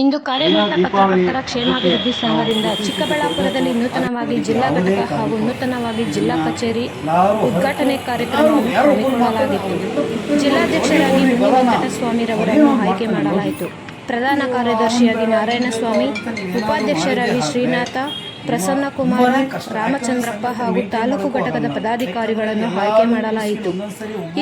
ಇಂದು ಕಾರ್ಯನಿರತ ಪತ್ರಕರ್ತರ ಕ್ಷೇಮಾಭಿವೃದ್ಧಿ ಸಂಘದಿಂದ ಚಿಕ್ಕಬಳ್ಳಾಪುರದಲ್ಲಿ ನೂತನವಾಗಿ ಜಿಲ್ಲಾ ಘಟಕ ಹಾಗೂ ನೂತನವಾಗಿ ಜಿಲ್ಲಾ ಕಚೇರಿ ಉದ್ಘಾಟನೆ ಕಾರ್ಯಕ್ರಮವನ್ನು ಹಮ್ಮಿಕೊಳ್ಳಲಾಗಿತ್ತು. ಜಿಲ್ಲಾಧ್ಯಕ್ಷರಾಗಿ ಮುನಿ ವೆಂಕಟಸ್ವಾಮಿರವರನ್ನು ಆಯ್ಕೆ ಮಾಡಲಾಯಿತು. ಪ್ರಧಾನ ಕಾರ್ಯದರ್ಶಿಯಾಗಿ ನಾರಾಯಣಸ್ವಾಮಿ ಉಪಾಧ್ಯಕ್ಷರಾಗಿ ಶ್ರೀನಾಥ ಪ್ರಸನ್ನಕುಮಾರ ರಾಮಚಂದ್ರಪ್ಪ ಹಾಗೂ ತಾಲೂಕು ಘಟಕದ ಪದಾಧಿಕಾರಿಗಳನ್ನು ಆಯ್ಕೆ ಮಾಡಲಾಯಿತು.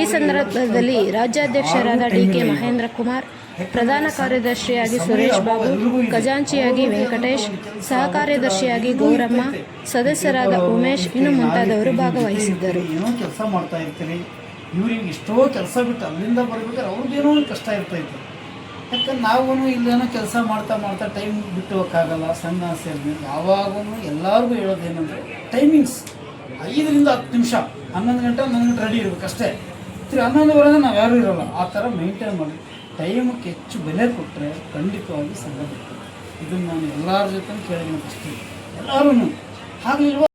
ಈ ಸಂದರ್ಭದಲ್ಲಿ ರಾಜ್ಯಾಧ್ಯಕ್ಷರಾದ ಡಿಕೆ ಮಹೇಂದ್ರ ಕುಮಾರ್ ಪ್ರಧಾನ ಕಾರ್ಯದರ್ಶಿಯಾಗಿ ಸುರೇಶ್ ಬಾಬು, ಖಜಾಂಚಿಯಾಗಿ ವೆಂಕಟೇಶ್ ಸಹ ಕಾರ್ಯದರ್ಶಿಯಾಗಿ ಗೌರಮ್ಮ, ಸದಸ್ಯರಾದ ಉಮೇಶ್ ಇನ್ನು ಮುಂತಾದವರು ಭಾಗವಹಿಸಿದ್ದರು. ಏನೋ ಕೆಲಸ ಮಾಡ್ತಾ ಇರ್ತೀನಿ. ಇವ್ರಿಗೆ ಎಷ್ಟೋ ಕೆಲಸ ಬಿಟ್ಟು ಅಲ್ಲಿಂದ ಬರ್ಬೇಕಾದ್ರೆ ಅವ್ರಿಗೇನೋ ಒಂದು ಕಷ್ಟ ಇರ್ತೈತೆ ಯಾಕಂದ್ರೆ ನಾವು ಇಲ್ಲೇನೋ ಕೆಲಸ ಮಾಡ್ತಾ ಮಾಡ್ತಾ ಟೈಮ್ ಬಿಟ್ಟು ಹೋಗೋಕ್ಕಾಗಲ್ಲ ಸಣ್ಣ ಸೇರಿ ಯಾವಾಗೂ ಎಲ್ಲರಿಗೂ ಹೇಳೋದೇನಂದ್ರೆ ಟೈಮಿಂಗ್ಸ್ ಐದರಿಂದ ಹತ್ತು ನಿಮಿಷ, ಹನ್ನೊಂದು ಗಂಟೆ ಹನ್ನೊಂದು ಗಂಟೆ ರೆಡಿ ಇರಬೇಕು ಅಷ್ಟೇ ತಿರ್ಗಿ ಹನ್ನೊಂದುವರೆಗೆ ನಾವು ಯಾರೂ ಇರೋಲ್ಲ. ಆ ಥರ ಮೇಂಟೈನ್ ಮಾಡಿ. ಟೈಮಕ್ಕೆ ಹೆಚ್ಚು ಬೆಲೆ ಕೊಟ್ಟರೆ ಖಂಡಿತವಾಗಿ ಸಂಘ ಬರ್ತದೆ. ಇದನ್ನು ನಾನು ಎಲ್ಲರ ಜೊತೆ ಕೇಳಿದ್ದೀನಿ ಅಷ್ಟೇ ಎಲ್ಲರೂ ಹಾಗಲಿಲ್ವ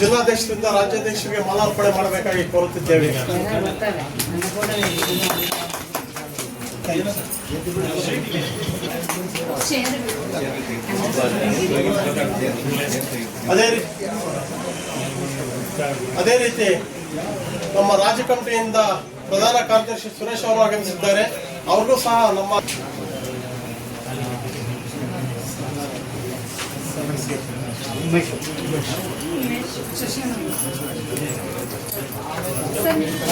ಜಿಲ್ಲಾಧ್ಯಕ್ಷದಿಂದ ರಾಜ್ಯಾಧ್ಯಕ್ಷರಿಗೆ ಮಾಲಾರ್ಪಣೆ ಮಾಡಬೇಕಾಗಿ ಕೋರುತ್ತಿದ್ದೇವೆ. ಅದೇ ರೀತಿ ನಮ್ಮ ರಾಜ್ಯ ಪ್ರಧಾನ ಕಾರ್ಯದರ್ಶಿ ಸುರೇಶ್ ಅವರು ಆಗಮಿಸಿದ್ದಾರೆ. ಅವ್ರಿಗೂ ಸಹ ನಮ್ಮ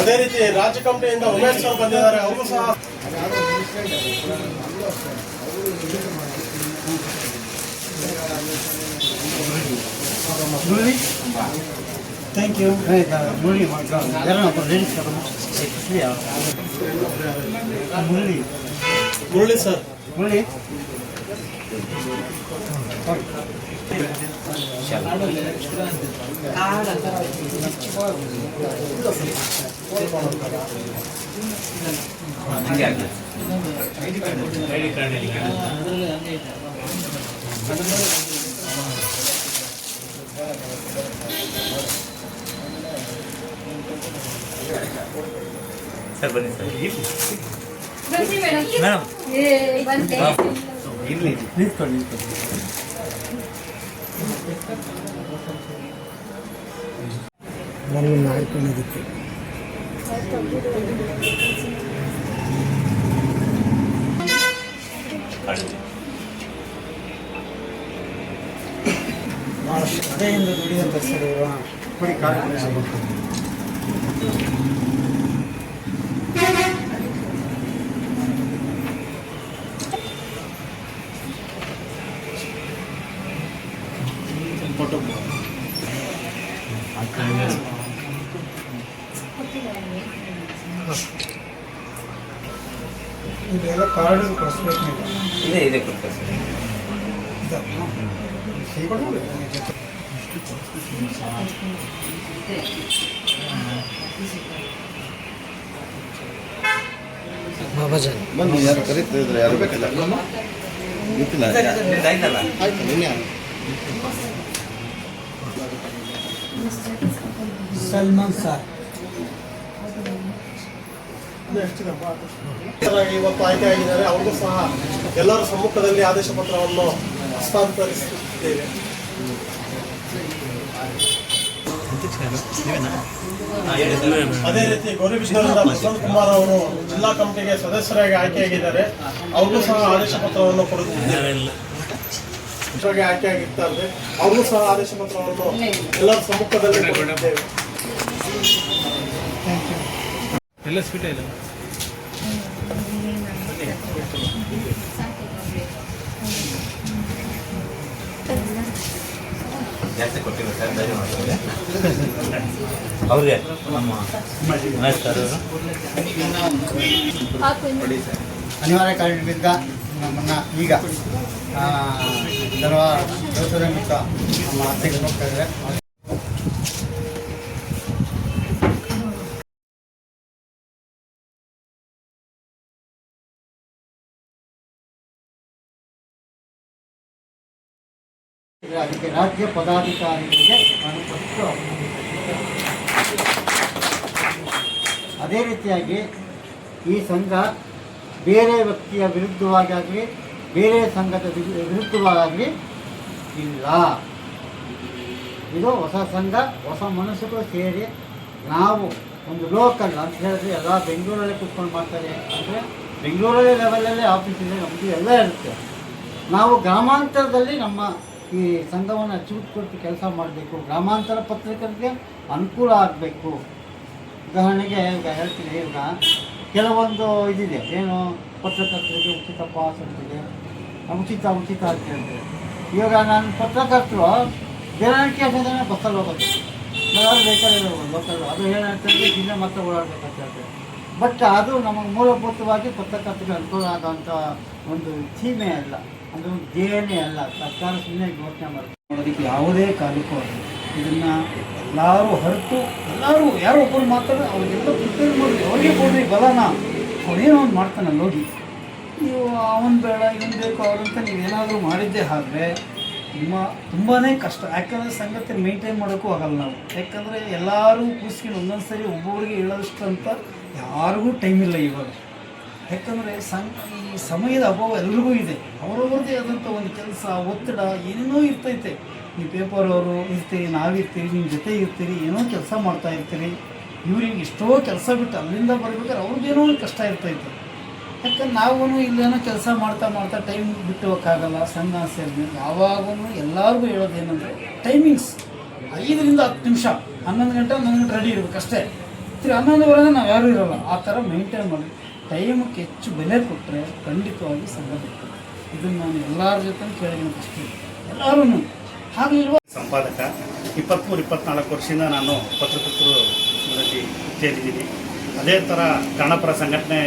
ಅದೇ ರೀತಿ ರಾಜ್ಯ ಕಮಿಟಿಯಿಂದ ಉಮೇಶ್ ಅವರು ಬಂದಿದ್ದಾರೆ. ಅವರು ಸಹ thank you Murali ladies Murali. Murali sir. Murali. Sir ಬನ್ನಿ ಸರ್. ಬನ್ನಿ ಮೇಡಮ್. ಮೇಡಮ್. ಏ, ಬಂದೆ. ಇರ್ಲಿ. ನಿಂತ್ಕೊಳ್ಳಿ ನಿಂತ್ಕೊಳ್ಳಿ. ನಮ್ಮನ್ನು ಆಯ್ಕೊಂಡಿದ್ದಕ್ಕೆ ಭಾಳ ಶ್ರದ್ಧೆಯಿಂದ ದುಡಿದಂಥ ಸರ್ ಇವರು ಯಾರು ಕರೀತಿದ್ರೆ ಯಾರು ಬೇಕಿಲ್ಲ. ಗೊತ್ತಿಲ್ಲ. ಸಲ್ಮಾನ್ ಸರ್ ಇವತ್ತು ಆಯ್ಕೆ ಆಗಿದ್ದಾರೆ ಅವ್ರಿಗೂ ಸಹ ಎಲ್ಲರ ಸಮ್ಮುಖದಲ್ಲಿ ಆದೇಶ ಪತ್ರವನ್ನು ಹಸ್ತಾಂತರಿಸುತ್ತೇವೆ ಅದೇ ರೀತಿ ಗೌರಿಬಿದನೂರಿಂದ ಪ್ರಸನ್ನ ಕುಮಾರ್ ಅವರು ಜಿಲ್ಲಾ ಕಮಿಟಿಗೆ ಸದಸ್ಯರಾಗಿ ಆಯ್ಕೆಯಾಗಿದ್ದಾರೆ. ಅವ್ರಿಗೂ ಸಹ ಆದೇಶ ಪತ್ರವನ್ನು ಕೊಡುತ್ತಿದ್ದಾರೆ ಆಯ್ಕೆಯಾಗಿರ್ತಾರೆ ಅವ್ರಿಗೂ ಸಹ ಆದೇಶ ಪತ್ರವನ್ನು ಎಲ್ಲರ ಸಮ್ಮುಖದಲ್ಲಿ ಕೊಡುತ್ತಿದ್ದೇವೆ. ಎಲ್ಲ ಸ್ವೀಟ್ ಇಲ್ಲ ಜಾಸ್ತಿ ಕೊಟ್ಟಿಲ್ಲ ಸರ್ ಧೈರ್ಯ ಮಾಡ್ತಾರೆ ಅವ್ರಿಗೆ ನಮ್ಮ ಮಹೇಶ್ ಸರ್ ಅವರು. ಅನಿವಾರ್ಯ ಕಾರಣದಿಂದ ನಮ್ಮನ್ನು ಈಗ ದೋಷದ ನಿಮಿತ್ತ ನಮ್ಮ ಅತ್ತೆಗೆ ಹೋಗ್ತಾ ಇದ್ದಾರೆ. ಅಂದರೆ ಅದಕ್ಕೆ ರಾಜ್ಯ ಪದಾಧಿಕಾರಿಗಳಿಗೆ ನಾನು ಪಟ್ಟು ಅದೇ ರೀತಿಯಾಗಿ ಈ ಸಂಘ ಬೇರೆ ವ್ಯಕ್ತಿಯ ವಿರುದ್ಧವಾಗಲಿ ಬೇರೆ ಸಂಘದ ವಿರುದ್ಧವಾಗಿ ಇಲ್ಲ. ಇದು ಹೊಸ ಸಂಘ, ಹೊಸ ಮನಸ್ಸುಗಳು ಸೇರಿ ನಾವು ಒಂದು ಲೋಕಲ್ ಅಂತ ಹೇಳಿದ್ರೆ ಎಲ್ಲ ಬೆಂಗಳೂರಲ್ಲೇ ಕೂತ್ಕೊಂಡು ಮಾಡ್ತಾರೆ. ಅಂದರೆ ಬೆಂಗಳೂರಲ್ಲೇ ಲೆವೆಲಲ್ಲೇ ಆಫೀಸ್ ಇದೆ ನಮ್ಮದು ಎಲ್ಲ ಇರುತ್ತೆ. ನಾವು ಗ್ರಾಮಾಂತರದಲ್ಲಿ ನಮ್ಮ ಈ ಸಂಘವನ್ನು ಚೂಟ್ ಕೊಟ್ಟು ಕೆಲಸ ಮಾಡಬೇಕು, ಗ್ರಾಮಾಂತರ ಪತ್ರಿಕರಿಗೆ ಅನುಕೂಲ ಆಗಬೇಕು. ಉದಾಹರಣೆಗೆ ಈಗ ಹೇಳ್ತೀನಿ, ಈಗ ಕೆಲವೊಂದು ಇದಿದೆ. ಏನು ಪತ್ರಕರ್ತರಿಗೆ ಉಚಿತ ಪಾಸ್ ಅಂತಿದೆ ಉಚಿತ ಉಚಿತ ಅಂತ ಹೇಳ್ತಾರೆ. ಇವಾಗ ನಾನು ಪತ್ರಕರ್ತರು ದಿನಕ್ಕೆ ಜನ ಬಸ್ಸಲ್ಲಿ ಹೋಗೋದು. ಯಾರು ಬೇಕಾದ್ರೆ ಹೋಗೋದು, ಬಸ್ಸಲ್ಲಿ ಅದು ಏನಂತಂದರೆ ಜಿಲ್ಲೆ ಮತ್ತೆ ಓಡಾಡಬೇಕಂತ ಹೇಳ್ತಾರೆ. ಬಟ್ ಅದು ನಮಗೆ ಮೂಲಭೂತವಾಗಿ ಪತ್ರಕರ್ತರಿಗೆ ಅನುಕೂಲ ಆಗೋಂಥ ಒಂದು ಸೀಮೆ ಅಲ್ಲ. ಅದು ಒಂದು ಅಲ್ಲ, ಸರ್ಕಾರ ಸುಮ್ಮನೆ ಯೋಚನೆ ಮಾಡ್ತಾರೆ ನೋಡೋದಕ್ಕೆ ಯಾವುದೇ ಕಾರಣಕ್ಕೂ ಅಲ್ಲ. ಇದನ್ನು ಎಲ್ಲರೂ ಹೊರತು, ಎಲ್ಲರೂ ಯಾರೋ ಒಬ್ಬರು ಮಾತಾಡೋ ಅವ್ರಿಗೆಲ್ಲ ಪ್ರಿಪೇರ್ ಮಾಡಿ, ಅವ್ರಿಗೆ ಕೊಡ್ರಿ ಬಲನ. ಅವನೇನೋ ಒಂದು ಮಾಡ್ತಾನಲ್ಲ ಹೋಗಿ ನೀವು ಅವನು ಬೇಡ, ಇವನು ಬೇಕು ಅವ್ರಂತ ನೀವೇನಾದರೂ ಮಾಡಿದ್ದೆ ಆದರೆ ನಿಮ್ಮ ತುಂಬಾ ಕಷ್ಟ. ಯಾಕಂದರೆ ಸಂಗತಿ ಮೇಂಟೈನ್ ಮಾಡೋಕ್ಕೂ ಆಗಲ್ಲ ನಾವು. ಯಾಕಂದರೆ ಎಲ್ಲರೂ ಕೂಸ್ಕೊಂಡು ಒಂದೊಂದು ಸರಿ ಒಬ್ಬೊಬ್ಬರಿಗೆ ಹೇಳೋದಷ್ಟು ಅಂತ ಯಾರಿಗೂ ಟೈಮ್ ಇಲ್ಲ ಇವಾಗ. ಯಾಕಂದರೆ ಸಂ, ಈ ಸಮಯದ ಅಭಾವ ಎಲ್ರಿಗೂ ಇದೆ. ಅವರವ್ರದ್ದೇ ಆದಂಥ ಒಂದು ಕೆಲಸ, ಒತ್ತಡ ಏನೇನೋ ಇರ್ತೈತೆ. ಈ ಪೇಪರ್ ಅವರು ಇರ್ತೀರಿ ನಾವಿರ್ತೀರಿ ನಿಮ್ಮ ಜೊತೆ ಇರ್ತೀರಿ, ಏನೋ ಕೆಲಸ ಮಾಡ್ತಾ ಇರ್ತೀರಿ. ಇವ್ರಿಗೆ ಎಷ್ಟೋ ಕೆಲಸ ಬಿಟ್ಟು ಅಲ್ಲಿಂದ ಬರ್ಬೇಕಾದ್ರೆ ಅವ್ರಿಗೇನೋ ಒಂದು ಕಷ್ಟ ಇರ್ತೈತೆ. ಯಾಕಂದ್ರೆ ನಾವೂ ಇಲ್ಲೇನೋ ಕೆಲಸ ಮಾಡ್ತಾ ಮಾಡ್ತಾ ಟೈಮ್ ಬಿಟ್ಟು ಹೋಗೋಕ್ಕಾಗಲ್ಲ ಸಣ್ಣ ಸೇರಿ ಯಾವಾಗೂ ಎಲ್ಲರಿಗೂ ಹೇಳೋದೇನೆಂದರೆ ಟೈಮಿಂಗ್ಸ್ ಐದರಿಂದ ಹತ್ತು ನಿಮಿಷ, ಹನ್ನೊಂದು ಗಂಟೆ ಹನ್ನೊಂದು ಗಂಟೆ ರೆಡಿ ಇರಬೇಕು ಅಷ್ಟೇ ತಿರ್ಗಿ ಹನ್ನೊಂದುವರೆಗೆ ನಾವು ಯಾರೂ ಇರೋಲ್ಲ. ಆ ಥರ ಮೇಂಟೈನ್ ಮಾಡಿ. ಟೈಮಕ್ಕೆ ಹೆಚ್ಚು ಬೆಲೆ ಕೊಟ್ಟರೆ ಖಂಡಿತವಾಗಿ ಸಂಘ ಇದನ್ನು ನಾನು ಎಲ್ಲರ ಜೊತೆ ಕೇಳಿದ್ದೀನಿ ಅಷ್ಟೇ ಎಲ್ಲರೂ ಹಾಗಿಲ್ವ? ಸಂಪಾದಕ ಇಪ್ಪತ್ತ್ಮೂರು ಇಪ್ಪತ್ನಾಲ್ಕು ವರ್ಷದಿಂದ ನಾನು ಪತ್ರಕರ್ತರು ಸೇರಿದ್ದೀನಿ. ಅದೇ ಥರ ಕನ್ನಡಪರ ಸಂಘಟನೆ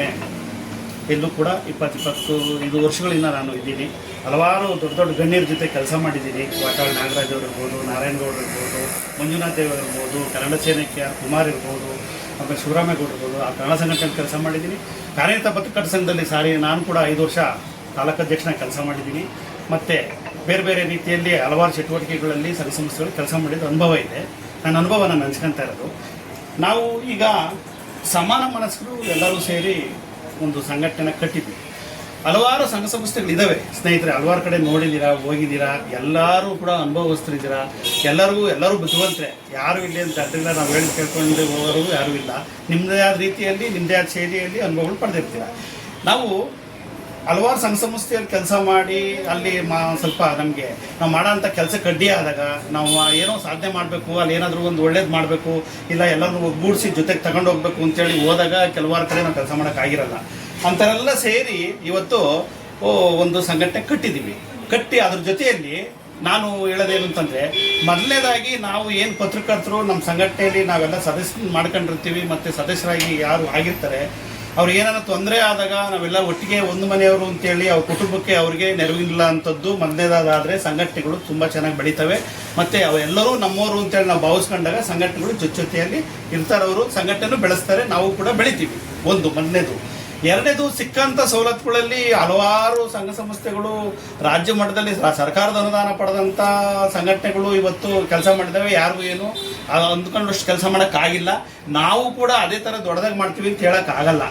ಎಲ್ಲೂ ಕೂಡ ಇಪ್ಪತ್ತು ಇಪ್ಪತ್ತು ಐದು ವರ್ಷಗಳಿಂದ ನಾನು ಇದ್ದೀನಿ. ಹಲವಾರು ದೊಡ್ಡ ದೊಡ್ಡ ಗಣ್ಯರ ಜೊತೆ ಕೆಲಸ ಮಾಡಿದ್ದೀನಿ. ವಾಟಾಳ್ ನಾಗರಾಜ್ ಅವರು ಇರ್ಬೋದು ನಾರಾಯಣಗೌಡರು ಇರ್ಬೋದು ಮಂಜುನಾಥ್ ದೇವ್ ಇರ್ಬೋದು ಕನ್ನಡ ಸೇನಕ್ಕೆ ಕುಮಾರ್ ಇರ್ಬೋದು. ಆಮೇಲೆ ಶಿವರಾಮೇಗೌಡ ಇರ್ಬೋದು ಆ ಕನ್ನಡ ಸಂಘಟನೆ ಕೆಲಸ ಮಾಡಿದ್ದೀನಿ. ಕಾರ್ಯನಿರತ ಪತ್ರಕರ್ತ ಸಂಘದಲ್ಲಿ ಸಾರಿ, ನಾನು ಕೂಡ ಐದು ವರ್ಷ ತಾಲೂಕಾಧ್ಯಕ್ಷನಾಗಿ ಕೆಲಸ ಮಾಡಿದ್ದೀನಿ. ಮತ್ತು ಬೇರೆ ಬೇರೆ ರೀತಿಯಲ್ಲಿ ಹಲವಾರು ಚಟುವಟಿಕೆಗಳಲ್ಲಿ ಸಂಘ ಸಂಸ್ಥೆಗಳು ಕೆಲಸ ಮಾಡಿದ ಅನುಭವ ಇದೆ. ನನ್ನ ಅನುಭವ ನಾನು ಹಂಚ್ಕೊತಾ ಇರೋದು. ನಾವು ಈಗ ಸಮಾನ ಮನಸ್ಕರು ಎಲ್ಲರೂ ಸೇರಿ ಒಂದು ಸಂಘಟನೆ ಕಟ್ಟಿದ್ವಿ. ಹಲವಾರು ಸಂಘ ಸಂಸ್ಥೆಗಳಿದ್ದಾವೆ ಸ್ನೇಹಿತರೆ, ಹಲವಾರು ಕಡೆ ನೋಡಿದ್ದೀರಾ, ಹೋಗಿದ್ದೀರಾ, ಎಲ್ಲರೂ ಕೂಡ ಅನುಭವಿಸ್ತಿದ್ದೀರಾ, ಎಲ್ಲರಿಗೂ, ಎಲ್ಲರೂ ಬುದ್ಧಿವಂತರೆ. ಯಾರು ಇಲ್ಲಿ ಅಂತ ಅದರಿಂದ ನಾವು ಹೇಳಿ ಕೇಳ್ಕೊಂಡು ಹೋಗೋರು ಯಾರೂ ಇಲ್ಲ. ನಿಮ್ಮದೇ ಆದ ರೀತಿಯಲ್ಲಿ ನಿಮ್ಮದೇ ಆದ ಶೈಲಿಯಲ್ಲಿ ಅನುಭವಗಳು ಪಡೆದಿರ್ತೀರ. ನಾವು ಹಲವಾರು ಸಂಘ ಸಂಸ್ಥೆಯಲ್ಲಿ ಕೆಲಸ ಮಾಡಿ, ಅಲ್ಲಿ ಮಾ, ಸ್ವಲ್ಪ ನಮಗೆ ನಾವು ಮಾಡೋಂಥ ಕೆಲಸ ಕಡ್ಡಿ ಆದಾಗ, ನಾವು ಏನೋ ಸಾಧನೆ ಮಾಡಬೇಕು, ಅಲ್ಲಿ ಏನಾದರೂ ಒಂದು ಒಳ್ಳೇದು ಮಾಡಬೇಕು, ಇಲ್ಲ ಎಲ್ಲರೂ ಒಗ್ಗೂಡಿಸಿ ಜೊತೆಗೆ ತಗೊಂಡು ಹೋಗ್ಬೇಕು ಅಂತೇಳಿ ಹೋದಾಗ ಕೆಲವಾರು ಕಡೆ ನಾವು ಕೆಲಸ ಮಾಡೋಕ್ಕಾಗಿರಲ್ಲ ಅಂಥವರೆಲ್ಲ ಸೇರಿ ಇವತ್ತು ಒಂದು ಸಂಘಟನೆ ಕಟ್ಟಿದ್ದೀವಿ. ಕಟ್ಟಿ ಅದ್ರ ಜೊತೆಯಲ್ಲಿ ನಾನು ಹೇಳೋದೇನು ಅಂತಂದರೆ ಮೊದಲನೇದಾಗಿ ನಾವು ಏನು ಪತ್ರಕರ್ತರು ನಮ್ಮ ಸಂಘಟನೆಯಲ್ಲಿ ನಾವೆಲ್ಲ ಸದಸ್ಯ ಮಾಡ್ಕೊಂಡಿರ್ತೀವಿ, ಮತ್ತು ಸದಸ್ಯರಾಗಿ ಯಾರು ಆಗಿರ್ತಾರೆ ಅವ್ರಿಗೆ ಏನಾರ ತೊಂದರೆ ಆದಾಗ ನಾವೆಲ್ಲ ಒಟ್ಟಿಗೆ ಒಂದು ಮನೆಯವರು ಅಂತೇಳಿ ಅವ್ರ ಕುಟುಂಬಕ್ಕೆ ಅವ್ರಿಗೆ ನೆರವಿಲ್ಲ ಅಂಥದ್ದು ಮೊದಲನೇದಾದ್ರೆ ಸಂಘಟನೆಗಳು ತುಂಬ ಚೆನ್ನಾಗಿ ಬೆಳೀತವೆ. ಮತ್ತು ಅವೆಲ್ಲರೂ ನಮ್ಮವರು ಅಂತೇಳಿ ನಾವು ಭಾವಿಸ್ಕೊಂಡಾಗ ಸಂಘಟನೆಗಳು ಜೊತೆ ಜೊತೆಯಲ್ಲಿ ಇರ್ತಾರವರು ಸಂಘಟನೆ ಬೆಳೆಸ್ತಾರೆ. ನಾವು ಕೂಡ ಬೆಳಿತೀವಿ. ಒಂದು, ಮೊದಲನೇದು. ಎರಡನೇದು ಸಿಕ್ಕಂಥ ಸವಲತ್ತುಗಳಲ್ಲಿ ಹಲವಾರು ಸಂಘ ಸಂಸ್ಥೆಗಳು ರಾಜ್ಯ ಮಟ್ಟದಲ್ಲಿ ಸರ್ಕಾರದ ಅನುದಾನ ಪಡೆದಂಥ ಸಂಘಟನೆಗಳು ಇವತ್ತು ಕೆಲಸ ಮಾಡಿದ್ದಾವೆ ಯಾರಿಗೂ ಏನು ಅಂದ್ಕೊಂಡು ಅಂದ್ಕೊಂಡಷ್ಟು ಕೆಲಸ ಮಾಡೋಕ್ಕಾಗಿಲ್ಲ. ನಾವು ಕೂಡ ಅದೇ ಥರ ದೊಡ್ಡದಾಗಿ ಮಾಡ್ತೀವಿ ಅಂತ ಹೇಳೋಕ್ಕಾಗಲ್ಲ.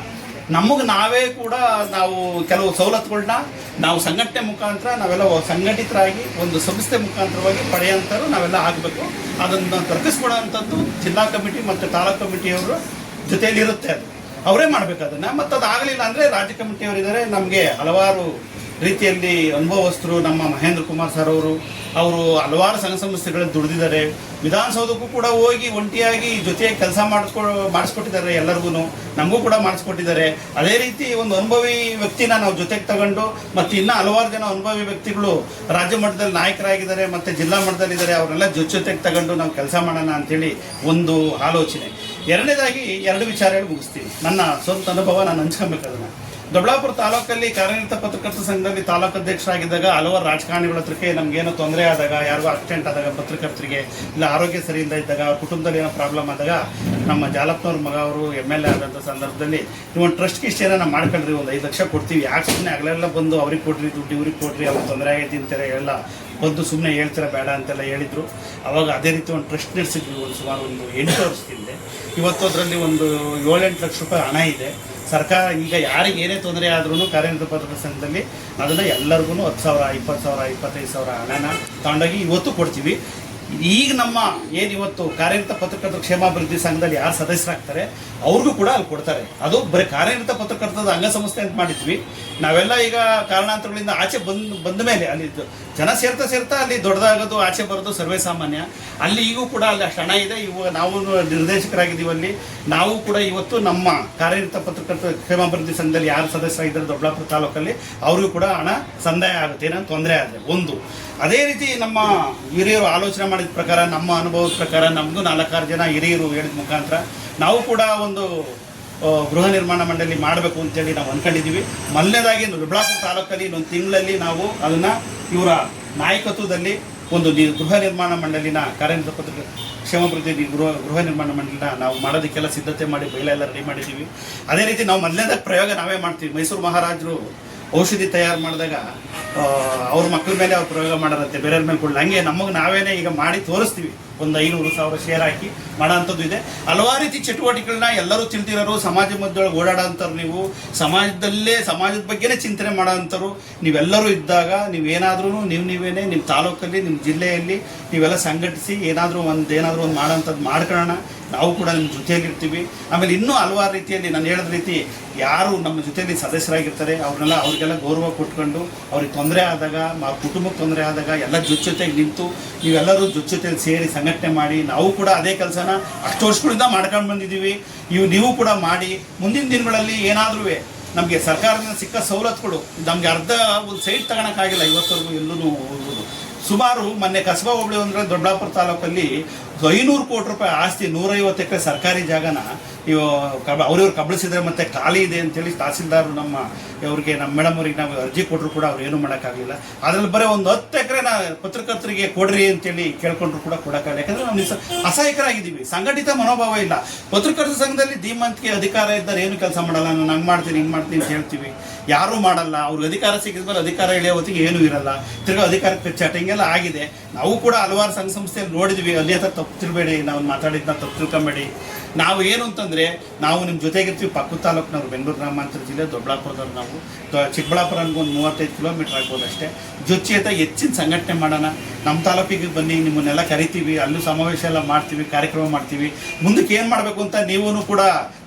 ನಮಗೆ ನಾವೇ ಕೂಡ ನಾವು ಕೆಲವು ಸವಲತ್ತುಗಳನ್ನ ನಾವು ಸಂಘಟನೆ ಮುಖಾಂತರ ನಾವೆಲ್ಲ ಸಂಘಟಿತರಾಗಿ ಒಂದು ಸಂಸ್ಥೆ ಮುಖಾಂತರವಾಗಿ ಪಡೆಯೋಂಥವ್ರು ನಾವೆಲ್ಲ ಆಗಬೇಕು. ಅದನ್ನು ತರ್ಕಿಸ್ಕೊಡೋವಂಥದ್ದು ಜಿಲ್ಲಾ ಕಮಿಟಿ ಮತ್ತು ತಾಲೂಕು ಕಮಿಟಿಯವರು ಜೊತೆಯಲ್ಲಿರುತ್ತೆ ಅದು. ಅವರೇ ಮಾಡ್ಬೇಕು ಮತ್ತು ಅದು ಆಗಲಿಲ್ಲ ಅಂದರೆ ರಾಜ್ಯ ಕಮಿಟಿಯವರಿದ್ದಾರೆ ನಮಗೆ ಹಲವಾರು ರೀತಿಯಲ್ಲಿ ಅನುಭವಸ್ಥರು ನಮ್ಮ ಮಹೇಂದ್ರ ಕುಮಾರ್ ಸರ್ ಅವರು. ಅವರು ಹಲವಾರು ಸಂಘ ಸಂಸ್ಥೆಗಳಲ್ಲಿ ದುಡಿದಿದ್ದಾರೆ. ವಿಧಾನಸೌಧಕ್ಕೂ ಕೂಡ ಹೋಗಿ ಒಂಟಿಯಾಗಿ ಜೊತೆಯಾಗಿ ಕೆಲಸ ಮಾಡಿಸ್ಕೊ, ಮಾಡಿಸ್ಕೊಟ್ಟಿದ್ದಾರೆ ಎಲ್ಲರಿಗೂ ನಮಗೂ ಕೂಡ ಮಾಡಿಸ್ಕೊಟ್ಟಿದ್ದಾರೆ. ಅದೇ ರೀತಿ ಒಂದು ಅನುಭವಿ ವ್ಯಕ್ತಿನ ನಾವು ಜೊತೆಗೆ ತಗೊಂಡು, ಮತ್ತು ಇನ್ನೂ ಹಲವಾರು ಜನ ಅನುಭವಿ ವ್ಯಕ್ತಿಗಳು ರಾಜ್ಯ ಮಟ್ಟದಲ್ಲಿ ನಾಯಕರಾಗಿದ್ದಾರೆ, ಮತ್ತು ಜಿಲ್ಲಾ ಮಟ್ಟದಲ್ಲಿದ್ದಾರೆ. ಅವರೆಲ್ಲ ಜೊತೆ ಜೊತೆಗೆ ತಗೊಂಡು ನಾವು ಕೆಲಸ ಮಾಡೋಣ ಅಂಥೇಳಿ ಒಂದು ಆಲೋಚನೆ. ಎರಡನೇದಾಗಿ ಎರಡು ವಿಚಾರಗಳು ಮುಗಿಸ್ತೀವಿ ನನ್ನ ಸ್ವಂತ ಅನುಭವ, ನಾನು ಹಂಚ್ಕೊಬೇಕು ಅದನ್ನ. ದೊಡ್ಡಾಪುರ ತಾಲೂಕಲ್ಲಿ ಕಾರ್ಯನಿರತ ಪತ್ರಕರ್ತರ ಸಂಘದಲ್ಲಿ ತಾಲೂಕು ಅಧ್ಯಕ್ಷರಾಗಿದ್ದಾಗ ಹಲವಾರು ರಾಜಕಾರಣಿಗಳ ಹತ್ರಕ್ಕೆ ನಮ್ಗೇನೋ ತೊಂದರೆ ಆದಾಗ, ಯಾರಿಗೂ ಆಕ್ಸಿಡೆಂಟ್ ಆದಾಗ ಪತ್ರಕರ್ತರಿಗೆ ಇಲ್ಲ ಆರೋಗ್ಯ ಸರಿಯಿಂದ ಇದ್ದಾಗ ಅವ್ರ ಕುಟುಂಬದಲ್ಲಿ ಏನೋ ಪ್ರಾಬ್ಲಮ್ ಆದಾಗ ನಮ್ಮ ಜಾಲಪ್ಪನವ್ರ ಮಗ ಅವರು ಎಂ ಎಲ್ ಎ ಆದಂಥ ಸಂದರ್ಭದಲ್ಲಿ, ನೀವು ಒಂದು ಟ್ರಸ್ಟ್ ಇಷ್ಟು ಏನೋ ಮಾಡ್ಕೊಳ್ರಿ, ಒಂದು ಐದು ಲಕ್ಷ ಕೊಡ್ತೀವಿ. ಯಾಕೆ ಸುಮ್ಮನೆ ಆಗಲೆಲ್ಲ ಬಂದು ಅವ್ರಿಗೆ ಕೊಡ್ರಿ, ದುಡ್ಡು ಇವ್ರಿಗೆ ಕೊಡ್ರಿ, ಅವ್ರಿಗೆ ತೊಂದರೆ ಆಗೈತಿ ಅಂತಾರೆ ಎಲ್ಲ ಬಂದು ಸುಮ್ಮನೆ ಹೇಳ್ತೀರ ಬೇಡ ಅಂತೆಲ್ಲ ಹೇಳಿದರು. ಅವಾಗ ಅದೇ ರೀತಿ ಒಂದು ಟ್ರಸ್ಟ್ ನಡೆಸಿದ್ವಿ ಒಂದು ಸುಮಾರು ಒಂದು ಎಂಟು ವರ್ಷದಿಂದ ಇವತ್ತು ಅದರಲ್ಲಿ ಒಂದು ಏಳೆಂಟು ಲಕ್ಷ ರೂಪಾಯಿ ಹಣ ಇದೆ. ಸರ್ಕಾರ ಈಗ ಯಾರಿಗೆ ಏನೇ ತೊಂದರೆ ಆದ್ರೂ ಕಾರ್ಯನಿರತ ರೂಪದ ಸಂಘದಲ್ಲಿ ಅದನ್ನು ಎಲ್ಲರಿಗೂ ಹತ್ತು ಸಾವಿರ, ಇಪ್ಪತ್ತು ಸಾವಿರ, ಇಪ್ಪತ್ತೈದು ಸಾವಿರ ಹಣನ ತಗೊಂಡೋಗಿ ಇವತ್ತು ಕೊಡ್ತೀವಿ. ಈಗ ನಮ್ಮ ಏನು ಇವತ್ತು ಕಾರ್ಯನಿರತ ಪತ್ರಕರ್ತರ ಕ್ಷೇಮಾಭಿವೃದ್ಧಿ ಸಂಘದಲ್ಲಿ ಯಾರು ಸದಸ್ಯರಾಗ್ತಾರೆ, ಅವ್ರಿಗೂ ಕೂಡ ಅಲ್ಲಿ ಕೊಡ್ತಾರೆ. ಅದು ಬರೀ ಕಾರ್ಯನಿರತ ಪತ್ರಕರ್ತದ ಅಂಗಸಂಸ್ಥೆ ಅಂತ ಮಾಡಿದ್ವಿ. ನಾವೆಲ್ಲ ಈಗ ಕಾರಣಾಂತರಗಳಿಂದ ಆಚೆ ಬಂದು, ಬಂದ ಮೇಲೆ ಅಲ್ಲಿ ಜನ ಸೇರ್ತಾ ಸೇರ್ತಾ ಅಲ್ಲಿ ದೊಡ್ಡದಾಗೋದು, ಆಚೆ ಬರೋದು ಸರ್ವೇ ಸಾಮಾನ್ಯ. ಅಲ್ಲಿ ಈಗೂ ಕೂಡ ಅಲ್ಲಿ ಅಷ್ಟು ಹಣ ಇದೆ. ಇವಾಗ ನಾವು ನಿರ್ದೇಶಕರಾಗಿದ್ದೀವಿ ಅಲ್ಲಿ. ನಾವು ಕೂಡ ಇವತ್ತು ನಮ್ಮ ಕಾರ್ಯನಿರತ ಪತ್ರಕರ್ತ ಕ್ಷೇಮಾಭಿವೃದ್ಧಿ ಸಂಘದಲ್ಲಿ ಯಾರು ಸದಸ್ಯರಾಗಿದ್ದಾರೆ ದೊಡ್ಡಬಳ್ಳಾಪುರ ತಾಲೂಕಲ್ಲಿ, ಅವ್ರಿಗೂ ಕೂಡ ಹಣ ಸಂದಾಯ ಆಗುತ್ತೆ. ಏನೋ ತೊಂದರೆ ಆದರೆ. ಒಂದು ಅದೇ ರೀತಿ ನಮ್ಮ ಹಿರಿಯರು ಆಲೋಚನೆ ಮಾಡಿದ ಪ್ರಕಾರ, ನಮ್ಮ ಅನುಭವದ ಪ್ರಕಾರ ನಮಗೂ ನಾಲ್ಕಾರು ಜನ ಹಿರಿಯರು ಹೇಳಿದ ಮುಖಾಂತರ ನಾವು ಕೂಡ ಒಂದು ಗೃಹ ನಿರ್ಮಾಣ ಮಂಡಳಿ ಮಾಡಬೇಕು ಅಂತೇಳಿ ನಾವು ಅಂದ್ಕೊಂಡಿದ್ದೀವಿ ಮೊದಲನೇದಾಗಿ ದೊಡ್ಡಬಳ್ಳಾಪುರ ತಾಲೂಕಲ್ಲಿ ಇನ್ನೊಂದು ತಿಂಗಳಲ್ಲಿ ನಾವು ಅದನ್ನು ಇವರ ನಾಯಕತ್ವದಲ್ಲಿ ಒಂದು ಗೃಹ ನಿರ್ಮಾಣ ಮಂಡಳಿನ ಕಾರ್ಯನಿರತ ಕ್ಷೇಮಾಭಿವೃದ್ಧಿ ಗೃಹ ಗೃಹ ನಿರ್ಮಾಣ ಮಂಡಳಿನ ನಾವು ಮಾಡೋದಕ್ಕೆಲ್ಲ ಸಿದ್ಧತೆ ಮಾಡಿ, ಬೈಲ ಎಲ್ಲ ರೆಡಿ ಮಾಡಿದ್ದೀವಿ. ಅದೇ ರೀತಿ ನಾವು ಮೊದಲನೇದಾಗ ಪ್ರಯೋಗ ನಾವೇ ಮಾಡ್ತೀವಿ. ಮೈಸೂರು ಮಹಾರಾಜರು ಔಷಧಿ ತಯಾರು ಮಾಡಿದಾಗ ಅವ್ರ ಮಕ್ಕಳ ಮೇಲೆ ಅವ್ರು ಪ್ರಯೋಗ ಮಾಡೋರಂತೆ ಬೇರೆಯವ್ರ ಮೇಲೆ ಕೊಡಲ್ಲ ಹಂಗೆ ನಮಗೆ ನಾವೇನೇ ಈಗ ಮಾಡಿ ತೋರಿಸ್ತೀವಿ. ಒಂದು ಐನೂರು ಸಾವಿರ ಶೇರ್ ಹಾಕಿ ಮಾಡೋಂಥದ್ದು ಇದೆ. ಹಲವಾರು ರೀತಿ ಚಟುವಟಿಕೆಗಳನ್ನ ಎಲ್ಲರೂ ತಿಳಿದಿರೋರು ಸಮಾಜ ಮಧ್ಯದೊಳಗೆ ಓಡಾಡೋಂಥವ್ರು ನೀವು, ಸಮಾಜದಲ್ಲೇ, ಸಮಾಜದ ಬಗ್ಗೆನೇ ಚಿಂತನೆ ಮಾಡೋಂಥವ್ರು, ನೀವೆಲ್ಲರೂ ಇದ್ದಾಗ ನೀವೇನಾದ್ರೂ ನೀವು ನೀವೇನೇ, ನಿಮ್ಮ ತಾಲೂಕಲ್ಲಿ, ನಿಮ್ಮ ಜಿಲ್ಲೆಯಲ್ಲಿ ನೀವೆಲ್ಲ ಸಂಘಟಿಸಿ ಏನಾದರೂ ಒಂದು ಏನಾದರೂ ಒಂದು ಮಾಡೋಂಥದ್ದು ಮಾಡ್ಕೊಳ್ಳೋಣ. ನಾವು ಕೂಡ ನಿಮ್ಮ ಜೊತೆಯಲ್ಲಿರ್ತೀವಿ. ಆಮೇಲೆ ಇನ್ನೂ ಹಲವಾರು ರೀತಿಯಲ್ಲಿ ನಾನು ಹೇಳಿದ ರೀತಿ ಯಾರು ನಮ್ಮ ಜೊತೆಯಲ್ಲಿ ಸದಸ್ಯರಾಗಿರ್ತಾರೆ, ಅವ್ರನ್ನೆಲ್ಲ, ಅವ್ರಿಗೆಲ್ಲ ಗೌರವ ಕೊಟ್ಕೊಂಡು ಅವ್ರಿಗೆ ತೊಂದರೆ ಆದಾಗ ಕುಟುಂಬಕ್ಕೆ ತೊಂದರೆ ಆದಾಗ ಎಲ್ಲ ಜೊತೆ ಜೊತೆಗೆ ನಿಂತು ನೀವೆಲ್ಲರೂ ಜೊತೆ ಸೇರಿ ಸಂಘಟನೆ ಮಾಡಿ, ನಾವು ಕೂಡ ಅದೇ ಕೆಲಸನ ಅಷ್ಟು ವರ್ಷಗಳಿಂದ ಮಾಡ್ಕೊಂಡು ಬಂದಿದ್ದೀವಿ. ಇವು ನೀವು ಕೂಡ ಮಾಡಿ, ಮುಂದಿನ ದಿನಗಳಲ್ಲಿ ಏನಾದರೂ ನಮಗೆ ಸರ್ಕಾರದಿಂದ ಸಿಕ್ಕ ಸವಲತ್ತುಗಳು, ನಮಗೆ ಅರ್ಧ ಒಂದು ಸೈಟ್ ತಗೋಳಕ್ಕಾಗಿಲ್ಲ ಇವತ್ತರೆಗೂ ಎಲ್ಲೂ ಸುಮಾರು ಮೊನ್ನೆ ಕಸಬಾ ಹೋಬಳಿ ಅಂದ್ರೆ ದೊಡ್ಡಾಪುರ ತಾಲೂಕಲ್ಲಿ ಐನೂರು ಕೋಟಿ ರೂಪಾಯಿ ಆಸ್ತಿ, ನೂರೈವತ್ತು ಎಕರೆ ಸರ್ಕಾರಿ ಜಾಗನ ಇವು ಕಬ, ಅವ್ರಿವ್ರು ಕಬಳಿಸಿದ್ರೆ ಮತ್ತೆ ಖಾಲಿ ಇದೆ ಅಂತೇಳಿ ತಹಸೀಲ್ದಾರ್ ನಮ್ಮ ಅವ್ರಿಗೆ ನಮ್ಮ ಮೇಡಮ್ ಅವ್ರಿಗೆ ನಾವು ಅರ್ಜಿ ಕೊಟ್ಟರು ಕೂಡ ಅವ್ರು ಏನು ಮಾಡೋಕ್ಕಾಗಲಿಲ್ಲ. ಅದ್ರಲ್ಲಿ ಬರೀ ಒಂದು ಹತ್ತು ಎಕರೆನ ಪತ್ರಕರ್ತರಿಗೆ ಕೊಡ್ರಿ ಅಂತೇಳಿ ಕೇಳ್ಕೊಂಡ್ರು ಕೂಡ ಕೊಡೋಕ್ಕಾಗಲ್ಲ ಯಾಕಂದ್ರೆ ನಾವು ಅಸಹಾಯಕರಾಗಿದ್ದೀವಿ. ಸಂಘಟಿತ ಮನೋಭಾವ ಇಲ್ಲ. ಪತ್ರಕರ್ತರ ಸಂಘದಲ್ಲಿ ಧೀಮಂತಿಗೆ ಅಧಿಕಾರ ಇದ್ದಾರೆ ಏನು ಕೆಲಸ ಮಾಡಲ್ಲ. ನಾನು ಹಂಗೆ ಮಾಡ್ತೀನಿ, ಹಿಂಗೆ ಮಾಡ್ತೀನಿ ಅಂತ ಹೇಳ್ತೀವಿ. ಯಾರೂ ಮಾಡಲ್ಲ. ಅವ್ರಿಗೆ ಅಧಿಕಾರ ಸಿಕ್ಕಿದ ಮೇಲೆ ಅಧಿಕಾರ ಹೊತ್ತಿಗೆ ಏನೂ ಇರಲ್ಲ. ತಿರ್ಗಾ ಅಧಿಕಾರಕ್ಕೆ ಚಾಟಿಂಗೆಲ್ಲ ಆಗಿದೆ. ನಾವು ಕೂಡ ಹಲವಾರು ಸಂಘ ಸಂಸ್ಥೆಯಲ್ಲಿ ನೋಡಿದ್ವಿ, ಅಲ್ಲಿ ಹತ್ರ ತಪ್ಪು ತಿಳ್ಬೇಡಿ, ನಾವು ಮಾತಾಡಿದ್ನ ತಪ್ಪು ತಿಳ್ಕೊಂಬೇಡಿ. ನಾವು ಏನು ಅಂತಂದರೆ, ನಾವು ನಿಮ್ಮ ಜೊತೆಗಿರ್ತೀವಿ, ಪಕ್ಕ ತಾಲೂಕಿನವ್ರು, ಬೆಂಗಳೂರು ಗ್ರಾಮಾಂತರ ಜಿಲ್ಲೆ, ದೊಡ್ಡಬಳ್ಳಾಪುರದವ್ರು ನಾವು. ಚಿಕ್ಕಬಳ್ಳಾಪುರ ಒಂದು ಮೂವತ್ತೈದು ಕಿಲೋಮೀಟರ್ ಆಗ್ಬೋದು ಅಷ್ಟೇ. ಜೊತೆತ ಹೆಚ್ಚಿನ ಸಂಘಟನೆ ಮಾಡೋಣ. ನಮ್ಮ ತಾಲೂಕಿಗೆ ಬನ್ನಿ, ನಿಮ್ಮನ್ನೆಲ್ಲ ಕರಿತೀವಿ, ಅಲ್ಲೂ ಸಮಾವೇಶ ಎಲ್ಲ ಮಾಡ್ತೀವಿ, ಕಾರ್ಯಕ್ರಮ ಮಾಡ್ತೀವಿ. ಮುಂದಕ್ಕೆ ಏನು ಮಾಡಬೇಕು ಅಂತ ನೀವೂ ಕೂಡ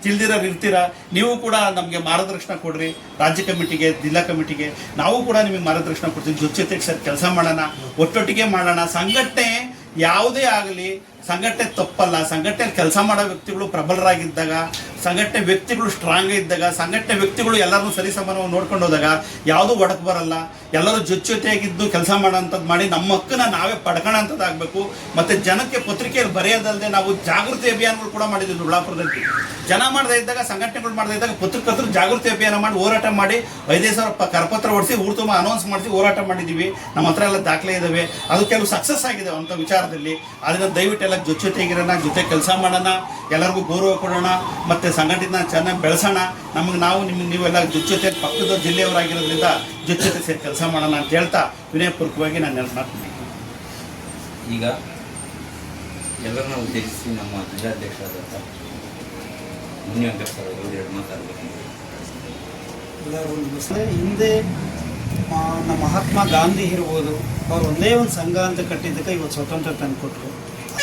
ತಿಳಿದಿರೋರು ಇರ್ತೀರ? ನೀವು ಕೂಡ ನಮಗೆ ಮಾರ್ಗದರ್ಶನ ಕೊಡ್ರಿ, ರಾಜ್ಯ ಕಮಿಟಿಗೆ, ಜಿಲ್ಲಾ ಕಮಿಟಿಗೆ. ನಾವು ಕೂಡ ನಿಮಗೆ ಮಾರ್ಗದರ್ಶನ ಕೊಡ್ತೀವಿ. ಜೊತೆ ಜೊತೆಗೆ ಸರ್, ಕೆಲಸ ಮಾಡೋಣ. ಒಟ್ಟೊಟ್ಟಿಗೆ ಮಾಡೋಣ. ಸಂಘಟನೆ ಯಾವುದೇ ಆಗಲಿ ಸಂಘಟನೆ ತಪ್ಪಲ್ಲ. ಸಂಘಟನೆ ಕೆಲಸ ಮಾಡೋ ವ್ಯಕ್ತಿಗಳು ಪ್ರಬಲರಾಗಿದ್ದಾಗ ಸಂಘಟನೆ ವ್ಯಕ್ತಿಗಳು ಸ್ಟ್ರಾಂಗ್ ಇದ್ದಾಗ, ಸಂಘಟನೆ ವ್ಯಕ್ತಿಗಳು ಎಲ್ಲರನ್ನೂ ಸರಿ ಸಮಾನವಾಗಿ ನೋಡ್ಕೊಂಡು ಹೋದಾಗ ಯಾವುದೂ ಒಡಕು ಬರಲ್ಲ. ಎಲ್ಲರೂ ಜೊತೆ ಜೊತೆಯಾಗಿದ್ದು ಕೆಲಸ ಮಾಡೋಂಥದ್ದು ಮಾಡಿ ನಮ್ಮ ಹಕ್ಕನ್ನ ನಾವೇ ಪಡ್ಕೊಳ್ಳೋಂಥದ್ದಾಗಬೇಕು ಮತ್ತು ಜನಕ್ಕೆ ಪತ್ರಿಕೆಯಲ್ಲಿ ಬರೆಯೋದಲ್ಲದೆ ನಾವು ಜಾಗೃತಿ ಅಭಿಯಾನಗಳು ಕೂಡ ಮಾಡಿದ್ದೀವಿ ಬಿಳಾಪುರದಲ್ಲಿ ಜನ ಮಾಡದೇ ಇದ್ದಾಗ, ಸಂಘಟನೆಗಳು ಮಾಡದೇ ಇದ್ದಾಗ ಪತ್ರಕರ್ತರು ಜಾಗೃತಿ ಅಭಿಯಾನ ಮಾಡಿ ಹೋರಾಟ ಮಾಡಿ ಐದೈದು ಸಾವಿರ ಕರಪತ್ರ ಹೊಡಿಸಿ ಊರು ಅನೌನ್ಸ್ ಮಾಡಿಸಿ ಹೋರಾಟ ಮಾಡಿದ್ದೀವಿ. ನಮ್ಮ ಹತ್ರ ಎಲ್ಲ ದಾಖಲೆ ಇದ್ದಾವೆ ಅದು ಕೆಲವು ಸಕ್ಸಸ್ ಆಗಿದೆ ಅಂತ ವಿಚಾರದಲ್ಲಿ. ಅದನ್ನು ದಯವಿಟ್ಟು ಎಲ್ಲ ಜೊತೆ ಜೊತೆಗಿರೋಣ ಜೊತೆ ಕೆಲಸ ಮಾಡೋಣ, ಎಲ್ಲರಿಗೂ ಗೌರವ ಕೊಡೋಣ. ಮತ್ತು ಸಂಘಟನೆ ಚೆನ್ನಾಗಿ ಬೆಳೆಸೋಣ. ನಮಗೆ ನಾವು ನಿಮ್ಗೆ ನೀವೆಲ್ಲ ಜೊತೆ ಜೊತೆ ಪಕ್ಕದ ಜಿಲ್ಲೆಯವರಾಗಿರೋದ್ರಿಂದ ಜೊತೆ ಜೊತೆ ಸೇರಿ ಕೆಲಸ ಮಾಡೋಣ ಅಂತ ಹೇಳ್ತಾ ವಿನಯಪೂರ್ವಕವಾಗಿ ನಾನು ನೆನಪು ಮಾಡ್ತೀನಿ ಈಗ ಎಲ್ಲರನ್ನ ಉದ್ದೇಶಿಸಿ ನಮ್ಮ ಜಿಲ್ಲಾಧ್ಯಕ್ಷರಾದಂಥ ಅವರು ಎರಡು ಮಾತಾಡಬೇಕು ಎಲ್ಲರಿಗೂ ನಮಸ್ತೆ ಹಿಂದೆ ನಮ್ಮ ಮಹಾತ್ಮ ಗಾಂಧಿ ಇರ್ಬೋದು ಅವ್ರು ಒಂದೇ ಒಂದು ಸಂಘ ಅಂತ ಕಟ್ಟಿದ್ದಕ್ಕೆ ಇವತ್ತು ಸ್ವತಂತ್ರ ತಂದುಕೊಟ್ರು.